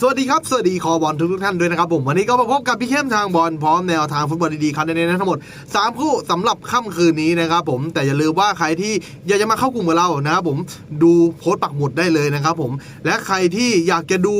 สวัสดีครับ สวัสดีคอบอลทุกทุกท่านด้วยนะครับผม วันนี้ก็มาพบกับพี่เข้มทางบอลพร้อมแนวทางฟุตบอลดีๆครับในนี้ทั้งหมด 3 คู่สำหรับค่ำคืนนี้นะครับผมแต่อย่าลืมว่าใครที่อยากจะมาเข้ากลุ่มกับเรานะครับผมดูโพสต์ปักหมุดได้เลยนะครับผมและใครที่อยากจะดู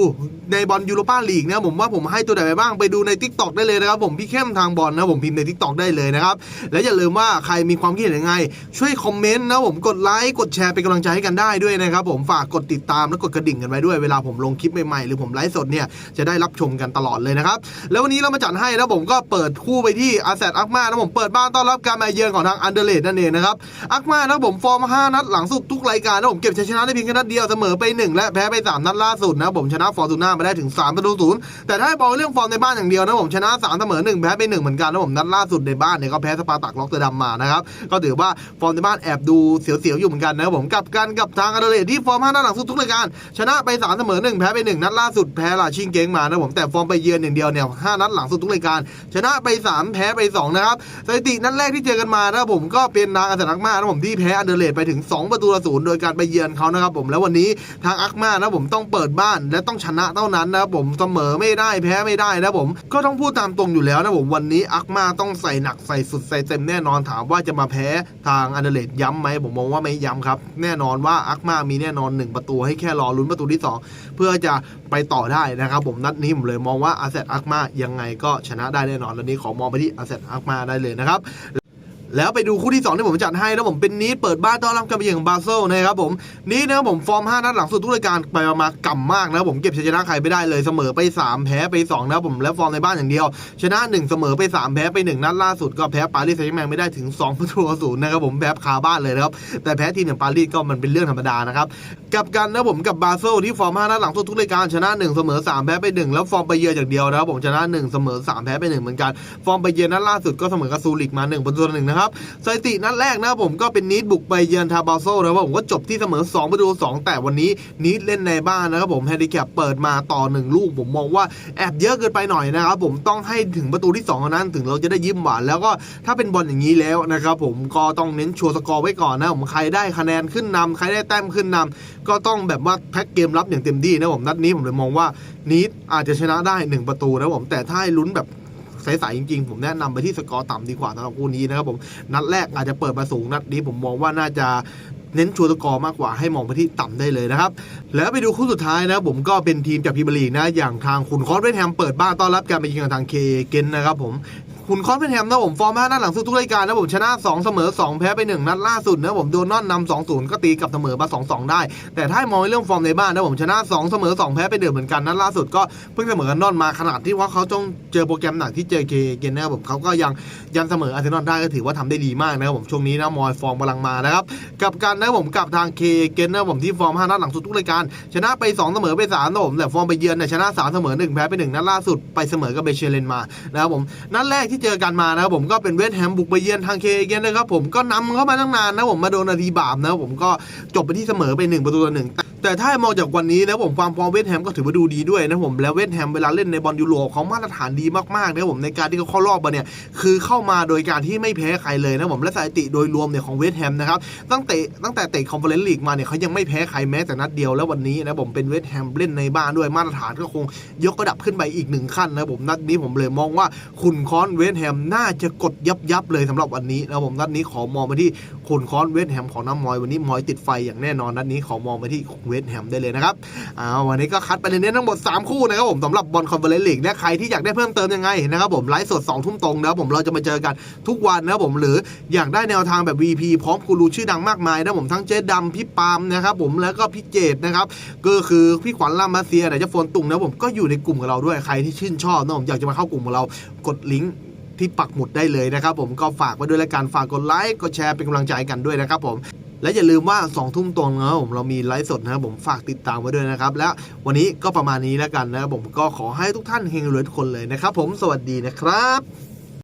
ในบอลยูโรปาลีกนะผมว่าผมให้ตัวไหนไปบ้างไปดูใน t ิ k t o k ได้เลยนะครับผมพี่เข้มทางบอลนะผมพิมพ์ใน t ิ k t o k ได้เลยนะครับและอย่าลืมว่าใครมีความคิดเห็นยังไง ช่วยคอมเมนต์นะผมกดไลค์กดแชร์เป็นกำลังใจให้กันได้ด้วยนะครับผมฝากกดติดตามและกดกระดิ่งกันไว้ด้วยเวลาผมลงคลิปใหม่ๆหรือผมไลฟ์สดเนี่ยจะได้รับชมกันตลอดเลยนะครับ แล้ววันนี้เรามาจัดให้นะผมก็เปิดคู่ไปที่อาแซดอักมานะผมเปิดบ้านต้อนรับการมาเยือนของทางอันเดอร์เลดนั่นเองนะครับอักมานะผมฟอร์ม 5 นัดหลังสุดทุกรายการนะผมเก็บชัยชนะได้เพียงแค่นัดเดียวเสมอไป 1 และแพ้ไป 3 นัดล่าสุดนะผมชนะฟอร์ตูน่าไปได้ถึง3ประตูศูนย์แต่ถ้าให้บอกเรื่องฟอร์มในบ้านอย่างเดียวนะผมชนะ3เสมอ1แพ้ไป1เหมือนกันนะผมนัดล่าสุดในบ้านเนี่ยก็แพ้สปาตักล็อกเตอร์ดัมมานะครับก็ถือว่าฟอร์มในบ้านแอบดูเสียวๆอยู่เหมือนกันนะผมกับกันกับทางอันเดเลดที่ฟอร์ม5นัดหลังสุดทุกรายการชนะไป3เสมอ1แพ้ไป1นัดล่าสุดแพ้ลาชิงเก้งมานะผมแต่ฟอร์มไปเยือนอย่างเดียวเนี่ย5นัดหลังสุดทุกรายการ ชนะไป 3 แพ้ไป 2 นะครับสถิตินัดแรกที่เจอกันมานะผมก็เป็นทางอัสนักมานะผมที่แพ้อันเดอร์เลดไปถึง 2 ประตูต่อศูนย์โดยการไปเยือนเขานะครับผมแล้ววันนี้ทางอักมานะผมต้องเปิดบ้านและต้องชนะเท่านั้นนะครับผมเสมอไม่ได้แพ้ไม่ได้นะผมก็ต้องพูดตามตรงอยู่แล้วนะผมวันนี้อักมาต้องใส่หนักใส่สุดใส่เต็มแน่นอนถามว่าจะมาแพ้ทางอันเดอร์เลดย้ำไหมผมมองว่าไม่ย้ำครับแน่นอนว่าอักมามีแน่นอนหนึ่งประตูให้แค่รอลุ้นประตูที่สองเพื่อจะไปต่อได้นะครับผมนัดนี้ผมเลยมองว่าอาเซตอักมายังไงก็ชนะได้แน่นอนแล้วนี้ขอมองไปที่อาเซตอักมาได้เลยนะครับ แล้วไปดูคู่ที่ 2 ที่ผมจัดให้นะผมเป็นนีดเปิดบ้านต้อนรับการไปเยือนของบาเซลนะครับผมนีดนะครับผมฟอร์ม 5 นัดหลังสุดทุกรายการไปมากำมากนะผมเก็บชัยชนะใครไม่ได้เลยเสมอไป 3 แพ้ไป2นะครับผมและฟอร์มในบ้านอย่างเดียว ชนะ 1 เสมอไป 3 แพ้ไป 1 นัดล่าสุดก็แพ้ปารีสแซงต์แมงไม่ได้ถึง2ประตูศูนย์นะครับผมแพ้คาบ้านเลยนะครับแต่แพ้ทีมอย่างปารีสก็มันเป็นเรื่องธรรมดานะครับกับกันนะผมกับบาเซลที่ฟอร์ม 5 นัดหลังสุดทุกรายการชนะ 1 เสมอ 3 แพ้ไป 1 แล้วฟอร์มไปเยือนอย่างเดียวนะครับผมชนะ 1 เสมอ 3 แพ้ไป 1 เหมือนกัน ฟอร์มไปเยือนนัดล่าสุดก็เสมอกับซูริกมา1ประตูต่อหนึ่งนะครับสถิตินัดแรกนะครับผมก็เป็นนีดบุกไปเยือนทาบาเซลนะครับผมก็จบที่เสมอ2ประตูต่อ2แต่วันนี้นีดเล่นในบ้านนะครับผมแฮนดิแคปเปิดมาต่อ 1 ลูก ผมมองว่าแอบเยอะเกินไปหน่อยนะครับผมต้องให้ถึงประตูที่2เท่านั้นถึงเราจะได้ยิ้มหวานแล้วก็ถ้าเป็นบอลอย่างนี้แล้วนะครับผมก็ต้องเน้นชัวร์สกอร์ไว้ก่อนนะผมใครได้คะแนนขึ้นนำใครได้แต้มขึ้นนำก็ต้องแบบว่าแพ็กเกมรับอย่างเต็มที่นะผมนัดนี้ผมเลยมองว่านีดอาจจะชนะได้ 1 ประตูนะผมแต่ถ้าให้ลุ้นแบบ ใสๆจริงๆ ผมแนะนำไปที่สกอร์ต่ำดีกว่าสำหรับคู่นี้นะครับผมนัดแรกอาจจะเปิดมาสูงนัดนี้ผมมองว่าน่าจะเน้นชัวร์สกอร์มากกว่าให้มองไปที่ต่ำได้เลยนะครับ แล้วไปดูคู่สุดท้ายนะผมก็เป็นทีมจากพิบลีนะ อย่างทางคุณคอสเวทแฮมเปิดบ้านต้อนรับการไปเยือนกับทางเคเกนนะครับผม คุณคอนเฟนแฮมนะผมฟอร์ม5นัดหลังสุดทุกรายการนะผมชนะ 2 เสมอ 2 แพ้ไป 1 นัดล่าสุดนะผมโดนนอนนำ2 0ก็ตีกับเสมอมา2 2 ได้ แต่ถ้ามองในเรื่องฟอร์มในบ้านนะผมชนะ 2 เสมอ 2 แพ้ไปเดือเหมือนกันนัดล่าสุดก็เพิ่งเสมอกันนอนมาขนาดที่ว่าเขาต้องเจอโปรแกรมหนักที่เจอเคเกนนะครับผมเขาก็ยังยันเสมออาร์เซนอลได้ก็ถือว่าทำได้ดีมากนะครับผมช่วงนี้นะมอยฟอร์มกำลังมานะครับกับการนะผมกับทางเคเกนนะผมที่ฟอร์ม5นัดหลังสุดทุกรายการชนะไป2เสมอไป3นะผมแต่ฟอร์มไปเยือนเนี่ยชนะ3เสมอ1แพ้ไป1นัดล่าสุดไปเสมอกับเบเชเลนมานะครับผมนัดแรกที่เจอกันมานะครับผมก็เป็นเวสต์แฮมบุกไปเยือนทางเคเกนนะครับผมก็นำเข้ามาตั้งนานนะผมมาโดนนาทีบาปนะผมก็จบไปที่เสมอไป 1 ประตูต่อหนึ่งแต่ถ้ามองจากวันนี้นะผมความฟอร์มเวสแฮมก็ถือว่าดูดีด้วยนะผมแล้วเวสแฮมเวลาเล่นในบอลยูโรเขามาตรฐานดีมากๆนะผมในการที่เขาเข้ารอบมาเนี่ยคือเข้ามาโดยการที่ไม่แพ้ใครเลยนะผมและสถิติโดยรวมเนี่ยของเวสแฮมนะครับตั้งแต่ตั้งแต่เตะคอนเฟอเรนซ์ลีกมาเนี่ยเขายังไม่แพ้ใครแม้แต่นัดเดียวแล้ววันนี้นะผมเป็นเวสแฮมเล่นในบ้านด้วยมาตรฐานก็คงยกระดับขึ้นไปอีกหนึ่งขั้นนะผมนัดนี้ผมเลยมองว่าคุณคอนเวสต์แฮมน่าจะกดยับยับๆเลยสำหรับวันนี้นะผมนัดนี้ขอมองไปที่คุณคอนเวสต์แฮมของน้ำมอยวันนี้มอยติดไฟอย่างแน่นอนนัดนี้ขอมองไปที่เวสต์แฮมได้เลยนะครับอ่าวันนี้ก็คัดไปในนี้ทั้งหมด 3 คู่นะครับผมสำหรับบอลคอนเฟอเรนซ์ลีกและใครที่อยากได้เพิ่มเติมยังไงนะครับผมไลฟ์สด2ทุ่มตรงนะครับผมเราจะมาเจอกันทุกวันนะครับผมหรืออยากได้แนวทางแบบ VP พร้อมกูรูชื่อดังมากมายนะผมทั้งเจ๊ดำพี่ปามนะครับผมแล้วก็พี่เจดนะครับก็คือพี่ขวัญลามาเซียไหนจะโฟนตุงนะผมก็อยู่ในกลุ่มกับเราด้วยใครที่ชื่นชอบนะผมอยากจะมาเข้ากลุ่มของเรากดลิงก์ ที่ปักหมุดได้เลยนะครับผมก็ฝากไว้ด้วยและการฝากกดไลค์กดแชร์เป็นกำลังใจกันด้วยนะครับผมและอย่าลืมว่า2องทุ่มตรงนะครับผมเรามีไลฟ์สดนะครับผมฝากติดตามไว้ด้วยนะครับ และวันนี้ก็ประมาณนี้แล้วกันนะครับผมก็ขอให้ทุกท่านเฮงรวยทุกคนเลยนะครับผมสวัสดีนะครับ